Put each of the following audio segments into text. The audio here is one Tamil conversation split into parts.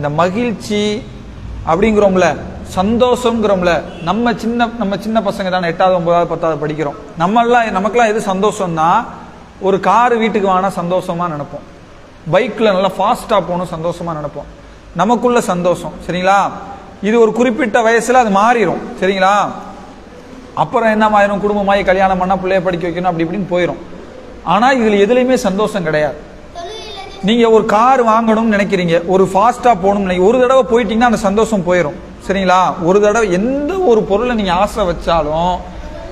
இந்த மகிழ்ச்சி அப்படிங்கிறோம்ல சந்தோஷங்கிறோம்ல நம்ம சின்ன நம்ம சின்ன பசங்க தானே எட்டாவது ஒன்பதாவது பத்தாவது படிக்கிறோம். நம்மெல்லாம் நமக்கெல்லாம் எது சந்தோஷம்னா ஒரு கார் வீட்டுக்கு வாங்கினா சந்தோஷமா நினைப்போம். பைக்கில் நல்லா ஃபாஸ்ட்டாக போகணும் சந்தோஷமா நினைப்போம். நமக்குள்ள சந்தோஷம் சரிங்களா? இது ஒரு குறிப்பிட்ட வயசில் அது மாறிடும் சரிங்களா? அப்புறம் என்ன ஆயிரும் குடும்பமாயி கல்யாணம் பண்ணால் பிள்ளைய படிக்க வைக்கணும் அப்படி இப்படின்னு போயிடும் ஆனால் இதில் எதுலேயுமே சந்தோஷம் கிடையாது. நீங்க ஒரு கார் வாங்கணும்னு நினைக்கிறீங்க ஒரு ஃபாஸ்டா போகணும்னு நினைக்க ஒரு தடவை போயிட்டீங்கன்னா அந்த சந்தோஷம் போயிடும் சரிங்களா? ஒரு தடவை எந்த ஒரு பொருளை நீங்க ஆசை வச்சாலும்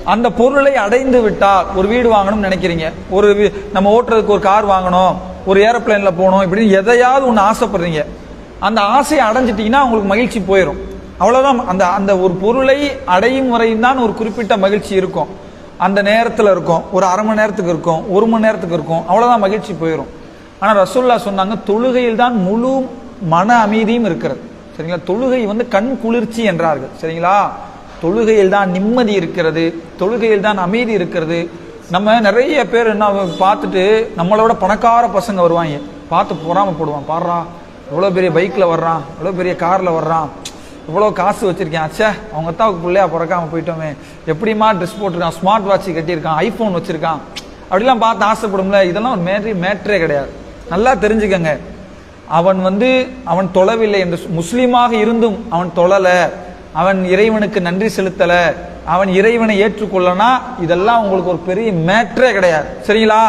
அந்த பொருளை அடைந்து விட்டால் ஒரு வீடு வாங்கணும்னு நினைக்கிறீங்க. ஒரு வீ- நம்ம ஓட்டுறதுக்கு ஒரு கார் வாங்கணும் ஒரு ஏரோப்ளேன்ல போகணும் இப்படின்னு எதையாவது ஒன்று ஆசைப்படுறீங்க. அந்த ஆசையை அடைஞ்சிட்டிங்கன்னா உங்களுக்கு மகிழ்ச்சி போயிடும் அவ்வளோதான் அந்த அந்த ஒரு பொருளை அடையும் வரையும் தான் ஒரு குறிப்பிட்ட மகிழ்ச்சி இருக்கும். அந்த நேரத்தில் இருக்கும். ஒரு அரை மணி நேரத்துக்கு இருக்கும் ஒரு மணி நேரத்துக்கு இருக்கும். அவ்வளோதான் மகிழ்ச்சி போயிடும் ஆனால் ரசோல்லா சொன்னாங்க தொழுகையில் தான் முழு மன அமைதியும் இருக்கிறது. சரிங்களா? தொழுகை வந்து கண் குளிர்ச்சி என்றார்கள். சரிங்களா? தொழுகையில் தான் நிம்மதி இருக்கிறது தொழுகையில் தான் அமைதி இருக்கிறது. நம்ம நிறைய பேர் என்ன பார்த்துட்டு நம்மளோட பணக்கார பசங்க வருவாங்க. பார்த்து பொறாம போடுவான். பாடுறா இவ்வளோ பெரிய பைக்கில் வர்றான் இவ்வளோ பெரிய காரில் வர்றான். இவ்வளோ காசு வச்சுருக்கேன். அச்சே அவங்க அத்தாவுக்கு பிள்ளையா பிறக்காம போயிட்டோமே. எப்படிமா ட்ரெஸ் போட்டிருக்கான் ஸ்மார்ட் வாட்ச் கட்டியிருக்கான் ஐஃபோன் வச்சுருக்கான். அப்படிலாம் பார்த்து ஆசைப்படும்ல. இதெல்லாம் ஒரு மேட்ரி மேட்ரே கிடையாது. நல்லா தெரிஞ்சுக்கங்க. அவன் வந்து அவன் தொழவில்லை என்று முஸ்லீமாக இருந்தும் அவன் தொழலை. அவன் இறைவனுக்கு நன்றி செலுத்தலை. அவன் இறைவனை ஏற்றுக்கொள்ளனா இதெல்லாம் உங்களுக்கு ஒரு பெரிய மேட்ரே கிடையாது. சரிங்களா?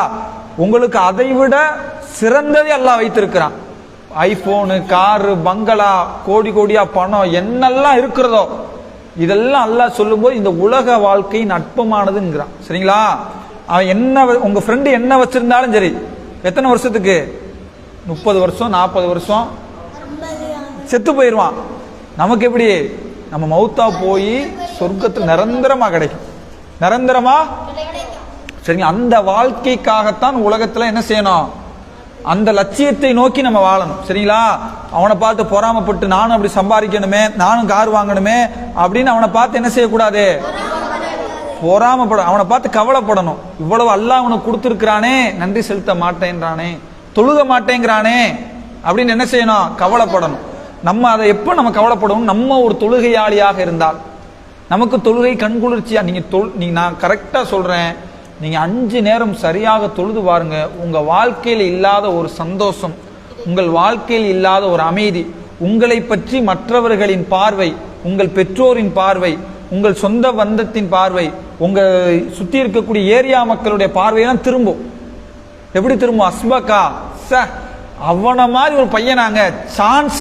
உங்களுக்கு அதை விட சிறந்ததை அல்லாஹ் வைத்திருக்கிறான். ஐபோனு காரு பங்களா கோடி கோடியா பணம் என்னெல்லாம் இருக்கிறதோ இதெல்லாம் அல்லாஹ் சொல்லும்போது இந்த உலக வாழ்க்கை நட்பமானதுங்கிறான் சரிங்களா? அவன் என்ன வ- உங்க ஃப்ரெண்டு என்ன வச்சிருந்தாலும் சரி எத்தனை வருஷத்துக்கு? முப்பது வருஷம் நாற்பது வருஷம். செத்து போயிடுவான் நமக்கு எப்படி? நம்ம மௌத்தா போய் சொர்க்கத்தில் நிரந்தரமா கிடைக்கும். நிரந்தரமா? சரிங்க அந்த வாழ்க்கைக்காகத்தான் உலகத்துல என்ன செய்யணும்? அந்த லட்சியத்தை நோக்கி நம்ம வாழணும். சரிங்களா? அவனை பார்த்து பொறாமப்பட்டு நானும் அப்படி சம்பாதிக்கணுமே நானும் கார் வாங்கணுமே அப்படின்னு அவனை பார்த்து என்ன செய்யக்கூடாது? பொறாமப்பட அவனை பார்த்து கவலைப்படணும். இவ்வளவு அல்லாஹ் அவனுக்கு கொடுத்துருக்கிறானே நன்றி செலுத்த மாட்டேன்றானே தொழுக மாட்டேங்கிறானே அப்படின்னு என்ன செய்யணும்? கவலைப்படணும். நம்ம அதை எப்போ நம்ம கவலைப்படணும்? நம்ம ஒரு தொழுகையாளியாக இருந்தால். நமக்கு தொழுகை கண்குளிர்ச்சியா நீங்க தொல் நீங்க நான் கரெக்டா சொல்றேன். நீங்க அஞ்சு நேரம் சரியாக தொழுது பாருங்க. உங்க வாழ்க்கையில் இல்லாத ஒரு சந்தோஷம் உங்கள் வாழ்க்கையில் இல்லாத ஒரு அமைதி உங்களை பற்றி மற்றவர்களின் பார்வை உங்கள் பெற்றோரின் பார்வை உங்கள் சொந்த பந்தத்தின் பார்வை உங்கள் சுற்றி இருக்கக்கூடிய ஏரியா மக்களுடைய பார்வையெல்லாம் திரும்பும். எப்படி திரும்பும்? அஸ்பக்கா ச அவனை மாதிரி ஒரு பையனாங்க. சான்ஸ்